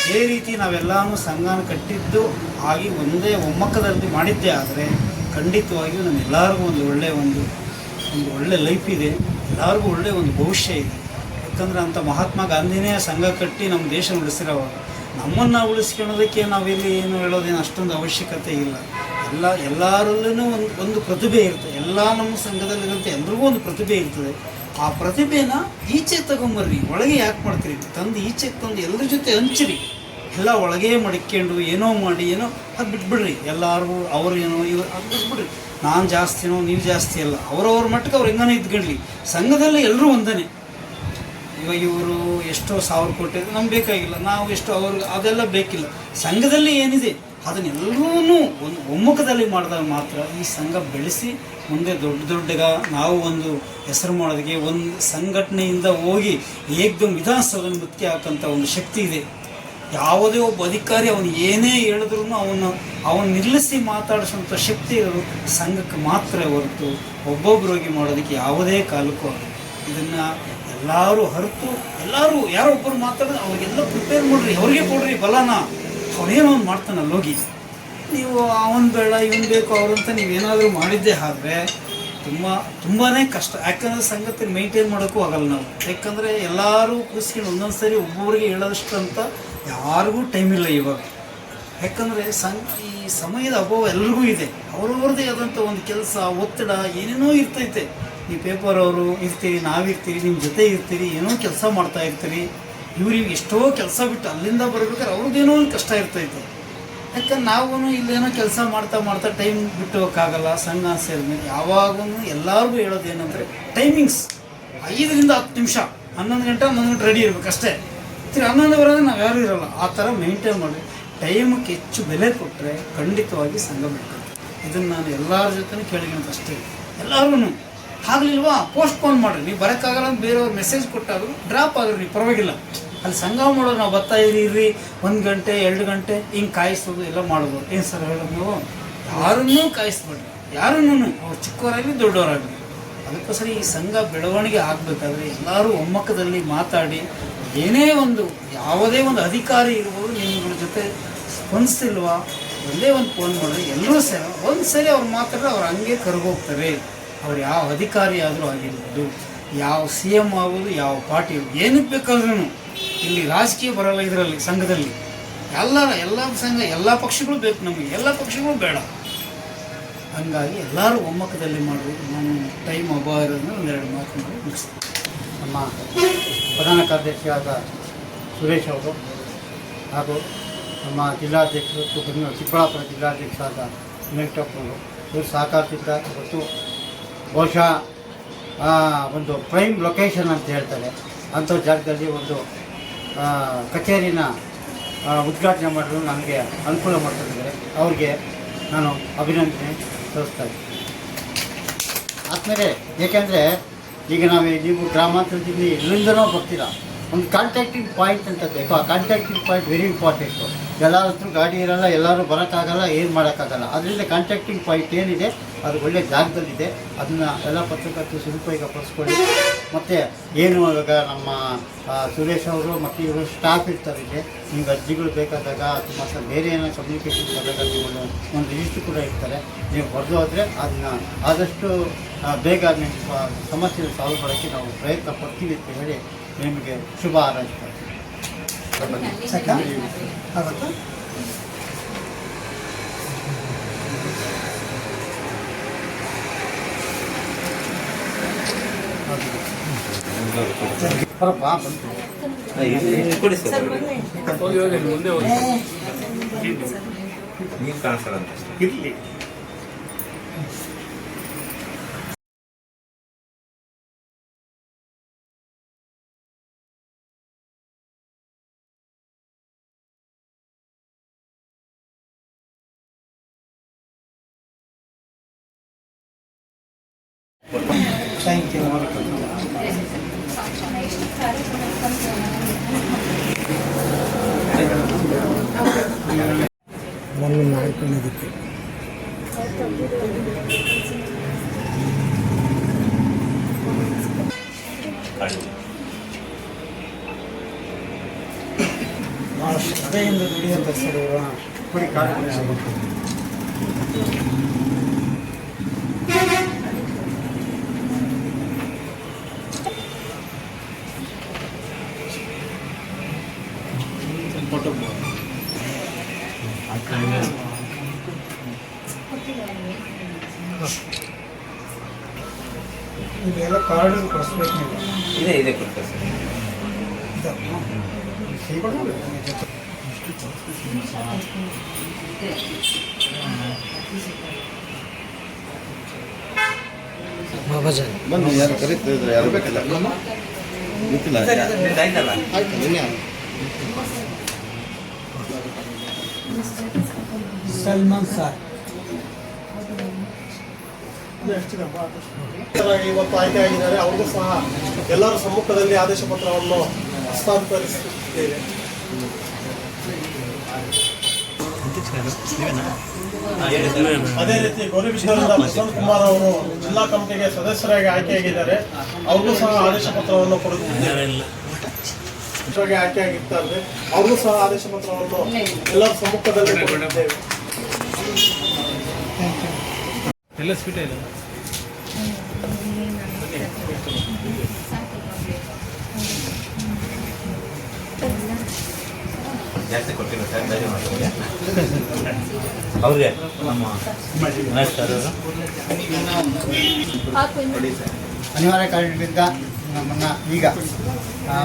ಅದೇ ರೀತಿ ನಾವೆಲ್ಲನೂ ಸಂಘನ ಕಟ್ಟಿದ್ದು ಆಗಿ ಒಂದೇ ಒಮ್ಮಕ್ಕದಲ್ಲಿ ಮಾಡಿದ್ದೇ ಆದರೆ ಖಂಡಿತವಾಗಿಯೂ ನಮ್ಮೆಲ್ಲರಿಗೂ ಒಂದು ಒಳ್ಳೆಯ ಒಂದು ಒಂದು ಒಳ್ಳೆ ಲೈಫ್ ಇದೆ, ಎಲ್ಲರಿಗೂ ಒಳ್ಳೆಯ ಒಂದು ಭವಿಷ್ಯ ಇದೆ. ಯಾಕಂದರೆ ಅಂಥ ಮಹಾತ್ಮ ಗಾಂಧಿನೇ ಸಂಘ ಕಟ್ಟಿ ನಮ್ಮ ದೇಶ ಉಳಿಸಿರೋವಾಗ. ನಮ್ಮನ್ನು ಉಳಿಸ್ಕೊಳ್ಳೋದಕ್ಕೆ ನಾವಿಲ್ಲಿ ಏನು ಹೇಳೋದೇನು ಅಷ್ಟೊಂದು ಅವಶ್ಯಕತೆ ಇಲ್ಲ. ಎಲ್ಲ ಎಲ್ಲರಲ್ಲೂ ಒಂದು ಒಂದು ಪ್ರತಿಭೆ ಇರ್ತದೆ. ಎಲ್ಲ ನಮ್ಮ ಸಂಘದಲ್ಲಿರೋಂಥ ಎಲ್ರಿಗೂ ಒಂದು ಪ್ರತಿಭೆ ಇರ್ತದೆ. ಆ ಪ್ರತಿಭೆನ ಈಚೆ ತಗೊಂಬರ್ರಿ. ಒಳಗೆ ಯಾಕೆ ಮಾಡ್ತೀರಿ? ತಂದು ಈಚೆಗೆ ತಂದು ಎಲ್ಲರ ಜೊತೆ ಹಂಚಿರಿ. ಎಲ್ಲ ಒಳಗೆ ಮಡಿಕೊಂಡು ಏನೋ ಮಾಡಿ, ಏನೋ, ಅದು ಬಿಟ್ಬಿಡ್ರಿ. ಎಲ್ಲರೂ ಅವರು ಏನೋ ಇವರು, ಅದು ಬಿಟ್ಬಿಡ್ರಿ. ನಾನು ಜಾಸ್ತಿನೋ, ನೀವು ಜಾಸ್ತಿ ಅಲ್ಲ. ಅವರವ್ರ ಮಟ್ಟಕ್ಕೆ ಅವ್ರು ಹೆಂಗನ ಇದ್ಕೊಳ್ಳಿ ಸಂಘದಲ್ಲಿ ಎಲ್ಲರೂ ಒಂದನೇ. ಇವಾಗ ಇವರು ಎಷ್ಟೋ ಸಾವಿರ ಕೋಟಿ ನಮ್ಗೆ ಬೇಕಾಗಿಲ್ಲ. ನಾವು ಎಷ್ಟು ಅವ್ರಿಗೆ ಅದೆಲ್ಲ ಬೇಕಿಲ್ಲ. ಸಂಘದಲ್ಲಿ ಏನಿದೆ ಅದನ್ನೆಲ್ಲರೂ ಒಂದು ಒಮ್ಮುಖದಲ್ಲಿ ಮಾಡಿದಾಗ ಮಾತ್ರ ಈ ಸಂಘ ಬೆಳೆಸಿ ಮುಂದೆ ದೊಡ್ಡ ದೊಡ್ಡಗ ನಾವು ಒಂದು ಹೆಸರು ಮಾಡೋದಕ್ಕೆ, ಒಂದು ಸಂಘಟನೆಯಿಂದ ಹೋಗಿ ಏಕ್ದಮ್ ವಿಧಾನಸೌಧ ಮುತ್ತಿ ಹಾಕೋಂಥ ಒಂದು ಶಕ್ತಿ ಇದೆ. ಯಾವುದೇ ಒಬ್ಬ ಅಧಿಕಾರಿ ಅವನು ಏನೇ ಹೇಳಿದ್ರು ಅವನು ಅವನು ನಿಲ್ಲಿಸಿ ಮಾತಾಡಿಸುವಂಥ ಶಕ್ತಿ ಇರೋದು ಸಂಘಕ್ಕೆ ಮಾತ್ರ ಹೊರತು ಒಬ್ಬೊಬ್ಬರಿಗೆ ಮಾಡೋದಕ್ಕೆ ಯಾವುದೇ ಕಾಲಕ್ಕೂ ಆಗಲ್ಲ. ಇದನ್ನು ಎಲ್ಲರೂ ಹೊರತು, ಎಲ್ಲರೂ ಯಾರೋ ಒಬ್ಬರು ಮಾತಾಡಿದ್ರೆ ಅವ್ರಿಗೆಲ್ಲ ಪ್ರಿಪೇರ್ ಮಾಡ್ರಿ, ಅವ್ರಿಗೆ ಕೊಡ್ರಿ ಬಲನ ಅವನೇನೋ ಒಂದು ಮಾಡ್ತಾನಲ್ಲ ಹೋಗಿ ನೀವು ಅವನು ಬೇಡ, ಇವನು ಬೇಕು ಅವ್ರಂತ ನೀವೇನಾದರೂ ಮಾಡಿದ್ದೇ ಆದ್ರೆ ತುಂಬ ತುಂಬಾ ಕಷ್ಟ. ಯಾಕಂದರೆ ಸಂಗತಿ ಮೇಂಟೈನ್ ಮಾಡೋಕ್ಕೂ ಆಗಲ್ಲ ನಾವು. ಯಾಕಂದರೆ ಎಲ್ಲರೂ ಕೂಸ್ಕೊಂಡು ಒಂದೊಂದು ಸರಿ ಒಬ್ಬೊಬ್ಬರಿಗೆ ಹೇಳೋದಷ್ಟು ಅಂತ ಯಾರಿಗೂ ಟೈಮ್ ಇಲ್ಲ ಇವಾಗ. ಯಾಕಂದರೆ ಸಂ ಈ ಸಮಯದ ಅಭಾವ ಎಲ್ರಿಗೂ ಇದೆ. ಅವ್ರವ್ರದ್ದೇ ಆದಂಥ ಒಂದು ಕೆಲಸ, ಒತ್ತಡ ಏನೇನೋ ಇರ್ತೈತೆ. ನೀವು ಪೇಪರ್ ಅವರು ಇರ್ತೀರಿ, ನಾವಿರ್ತೀರಿ ನಿಮ್ಮ ಜೊತೆ ಇರ್ತೀರಿ, ಏನೋ ಕೆಲಸ ಮಾಡ್ತಾ ಇರ್ತೀರಿ. ಇವ್ರಿಗೆ ಎಷ್ಟೋ ಕೆಲಸ ಬಿಟ್ಟು ಅಲ್ಲಿಂದ ಬರ್ಬೇಕಾದ್ರೆ ಅವ್ರದ್ದೇನೋ ಒಂದು ಕಷ್ಟ ಇರ್ತೈತೆ. ಯಾಕಂದ್ರೆ ನಾವು ಇಲ್ಲೇನೋ ಕೆಲಸ ಮಾಡ್ತಾ ಮಾಡ್ತಾ ಟೈಮ್ ಬಿಟ್ಟು ಹೋಗೋಕ್ಕಾಗಲ್ಲ ಸಂಘ ಸೇರಿದ್ಮೇಲೆ ಯಾವಾಗೂ ಎಲ್ಲರಿಗೂ ಹೇಳೋದು ಏನಂದರೆ ಟೈಮಿಂಗ್ಸ್ ಐದರಿಂದ ಹತ್ತು ನಿಮಿಷ, ಹನ್ನೊಂದು ಗಂಟೆ ಹನ್ನೊಂದು ಗಂಟೆ ರೆಡಿ ಇರಬೇಕು ಅಷ್ಟೇ. ತಿರ್ಗಿ ಹನ್ನೊಂದು ಬರೋದು ನಾವು ಯಾರು ಇರಲ್ಲ. ಆ ಥರ ಮೇಂಟೈನ್ ಮಾಡಿ ಟೈಮಕ್ಕೆ ಹೆಚ್ಚು ಬೆಲೆ ಕೊಟ್ಟರೆ ಖಂಡಿತವಾಗಿ ಸಂಘ ಬಿಡ್ತಾರೆ ಇದನ್ನು ನಾನು ಎಲ್ಲರ ಜೊತೆ ಕೇಳಿಕೊಂಡು ಅಷ್ಟೇ. ಎಲ್ಲರೂ ಆಗಲಿಲ್ವಾ? ಪೋಸ್ಟ್ಪೋನ್ ಮಾಡಿರಿ. ನೀವು ಬರೋಕ್ಕಾಗಲ್ಲ ಅಂತ ಬೇರೆಯವ್ರು ಮೆಸೇಜ್ ಕೊಟ್ಟಾದರೂ ಡ್ರಾಪ್ ಆಗ್ರಿ, ಪರವಾಗಿಲ್ಲ. ಅಲ್ಲಿ ಸಂಘ ಮಾಡೋದು ನಾವು ಬರ್ತಾ ಇರಿ ಒಂದು ಗಂಟೆ, ಎರಡು ಗಂಟೆ ಹಿಂಗೆ ಕಾಯಿಸೋದು ಎಲ್ಲ ಮಾಡೋದು. ಏನು ಸರ್ ಹೇಳೋದು ನೀವು? ಯಾರನ್ನೂ ಕಾಯಿಸ್ಬೇಡ್ರಿ ಯಾರನ್ನೂ ಅವ್ರು ಚಿಕ್ಕವರಾಗಲಿ, ದೊಡ್ಡವರಾಗಲಿ. ಅದಕ್ಕೋಸ್ಕರ ಈ ಸಂಘ ಬೆಳವಣಿಗೆ ಆಗಬೇಕಾದ್ರೆ ಎಲ್ಲರೂ ಒಮ್ಮಕ್ಕದಲ್ಲಿ ಮಾತಾಡಿ, ಏನೇ ಒಂದು, ಯಾವುದೇ ಒಂದು ಅಧಿಕಾರಿ ಇರ್ಬೋದು ನಿಮ್ಗಳ ಜೊತೆ ಸ್ಪಂದಿಸ್ತಿಲ್ವಾ ಒಂದೇ ಒಂದು ಫೋನ್ ಮಾಡಿದ್ರೆ ಎಲ್ಲರೂ ಸೇರಿ ಒಂದು ಸರಿ ಅವ್ರು ಮಾತಾಡಿದ್ರೆ ಅವ್ರು ಹಂಗೆ ಕರ್ಗೋಗ್ತಾರೆ. ಅವ್ರು ಯಾವ ಅಧಿಕಾರಿ ಆದರೂ ಆಗಿರ್ಬೋದು. ಯಾವ ಸಿ ಎಂ ಆಗ್ಬೋದು ಯಾವ ಪಾರ್ಟಿ ಏನಕ್ಕೆ ಬೇಕಾದ್ರೂ ಇಲ್ಲಿ ರಾಜಕೀಯ ಬರಲ್ಲ ಇದರಲ್ಲಿ, ಸಂಘದಲ್ಲಿ. ಎಲ್ಲ ಎಲ್ಲ ಸಂಘ, ಎಲ್ಲ ಪಕ್ಷಗಳು ಬೇಕು ನಮಗೆ. ಎಲ್ಲ ಪಕ್ಷಗಳು ಬೇಡ. ಹಂಗಾಗಿ ಎಲ್ಲರೂ ಒಮ್ಮಕ್ಕದಲ್ಲಿ ಮಾಡಬೇಕು ನಾನು ಟೈಮ್ ಅಭಾವ ಒಂದೆರಡು ಮಾತು ಮಾಡಿ ಮುಗಿಸ್ತೀನಿ. ನಮ್ಮ ಪ್ರಧಾನ ಕಾರ್ಯದರ್ಶಿಯಾದ ಸುರೇಶ್ ಅವರು ಹಾಗೂ ನಮ್ಮ ಜಿಲ್ಲಾಧ್ಯಕ್ಷರು ಚಿಕ್ಕಬಳ್ಳಾಪುರ ಜಿಲ್ಲಾಧ್ಯಕ್ಷರಾದ ವೆಂಕಟಪ್ಪನವರು ಇವರು ಸಹಕಾರದಿಂದ ಇವತ್ತು ಬಹುಶಃ ಒಂದು ಪ್ರೈಮ್ ಲೊಕೇಶನ್ ಅಂತ ಹೇಳ್ತಾರೆ. ಅಂಥ ಜಾಗದಲ್ಲಿ ಒಂದು ಕಚೇರಿನ ಉದ್ಘಾಟನೆ ಮಾಡಲು ನನಗೆ ಅನುಕೂಲ ಮಾಡ್ತಿದ್ದಾರೆ. ಅವ್ರಿಗೆ ನಾನು ಅಭಿನಂದನೆ ತೋರಿಸ್ತಾ ಇದ್ದೀನಿ. ಆದಮೇಲೆ, ಏಕೆಂದರೆ ಈಗ ನಾವು ನೀವು ಗ್ರಾಮಾಂತರದಲ್ಲಿ ಎಲ್ಲಿಂದನೋ ಬರ್ತೀರಾ. ಒಂದು ಕಾಂಟ್ಯಾಕ್ಟಿಂಗ್ ಪಾಯಿಂಟ್ ಅಂತ ಬೇಕು. ಆ ಕಾಂಟ್ಯಾಕ್ಟಿಂಗ್ ಪಾಯಿಂಟ್ ವೆರಿ ಇಂಪಾರ್ಟೆಂಟು ಎಲ್ಲರ ಗಾಡಿ ಇರಲ್ಲ ಎಲ್ಲರೂ ಬರೋಕ್ಕಾಗಲ್ಲ, ಏನು ಮಾಡೋಕ್ಕಾಗಲ್ಲ. ಅದರಿಂದ ಕಾಂಟ್ಯಾಕ್ಟಿಂಗ್ ಪಾಯಿಂಟ್ ಏನಿದೆ, ಅದು ಒಳ್ಳೆ ಜಾಗದಲ್ಲಿದೆ. ಅದನ್ನು ಎಲ್ಲ ಪತ್ರಕರ್ತರು ಸದುಪಯೋಗ ಪಡಿಸ್ಕೊಳ್ಳಿ ಮತ್ತು ಏನು ಇವಾಗ ನಮ್ಮ ಸುರೇಶ್ ಅವರು ಮತ್ತು ಇವರು ಸ್ಟಾಫ್ ಇರ್ತಾರೆ ಇಲ್ಲಿ. ನಿಮ್ಗೆ ಅರ್ಜಿಗಳು ಬೇಕಾದಾಗ ಮತ್ತು ಬೇರೆ ಏನೋ ಕಮ್ಯುನಿಕೇಷನ್ ಬಂದಾಗ ನೀವು ಒಂದು ರಿಜಿಸ್ಟ್ರ್ ಕೂಡ ಇರ್ತಾರೆ ನೀವು ಬರೆದು ಹೋದರೆ ಅದನ್ನ ಆದಷ್ಟು ಬೇಗ ನಿಮ್ಮ ಸಮಸ್ಯೆ ಸಾಲ್ವ್ ಮಾಡೋಕ್ಕೆ ನಾವು ಪ್ರಯತ್ನ ಪಡ್ತೀವಿ ಅಂತ ಹೇಳಿ ನಿಮಗೆ ಶುಭ ಹಾರೈಸ್ತಾರೆ ಸಾಕಾ ಆಗುತ್ತಾ? ಬರಪ್ಪ ಬಂತು ಕೊಡಿ ಸರ್. ನೀವು ಕಾಣಿಸಲ್ಲ ಅಂತ ಅಷ್ಟೇ. ಇರಲಿ. ಕಾಡಿ. ಭಾಳ ಶ್ರದ್ಧೆಯಿಂದ ನಡೆಯುವಂಥ ಸರ್ ಇವರು. ಕೊಡಿ ಕಾರ್ಡ್ ಕೊಡಿಸ್ಬೇಕು ನೀವು ಇದೆ ಇದೆ ಕೊಡ್ತಾರೆ ಸರ್. ಬನ್ನಿ ಯಾರು ಕರೀತಿದ್ರೆ ಯಾರು ಬೇಕಲ್ಲ? ಗೊತ್ತಿಲ್ಲ. ನಿಮ್ದು ಆಯ್ತಲ್ಲ? ಆಯ್ತು ನಿನ್ನೆ ಸಲ್ಮಾನ್ ಸಾರ್. ಇವತ್ತು ಆಯ್ಕೆ ಆಗಿದ್ದಾರೆ ಅವ್ರಿಗೂ ಸಹ ಎಲ್ಲರ ಸಮ್ಮುಖದಲ್ಲಿ ಆದೇಶ ಪತ್ರವನ್ನು ಹಸ್ತಾಂತರಿಸುತ್ತೇವೆ ಅದೇ ರೀತಿ ಗೌರಿಬಿದನೂರಿಂದ ಪ್ರಶಾಂತ್ ಕುಮಾರ್ ಅವರು ಜಿಲ್ಲಾ ಕಮಿಟಿಗೆ ಸದಸ್ಯರಾಗಿ ಆಯ್ಕೆಯಾಗಿದ್ದಾರೆ. ಅವ್ರಿಗೂ ಸಹ ಆದೇಶ ಪತ್ರವನ್ನು ಕೊಡುತ್ತಿದ್ದಾರೆ ಆಯ್ಕೆಯಾಗಿರ್ತಾರೆ ಅವ್ರಿಗೂ ಸಹ ಆದೇಶ ಪತ್ರವನ್ನು ಎಲ್ಲರ ಸಮ್ಮುಖದಲ್ಲಿ ಕೊಡುತ್ತಿದ್ದೇವೆ. ಜಾಸ್ತಿ ಕೊಟ್ಟಿಲ್ಲ ಸರ್ ಧೈರ್ಯ ಮಾಡ್ಕೊಳ್ಳಿ ಅವ್ರಿಗೆ? ನಮ್ಮ ಸರ್ ಅವರು. ಅನಿವಾರ್ಯ ಕಾರಣದಿಂದ ನಮ್ಮನ್ನು ಈಗ ಆ,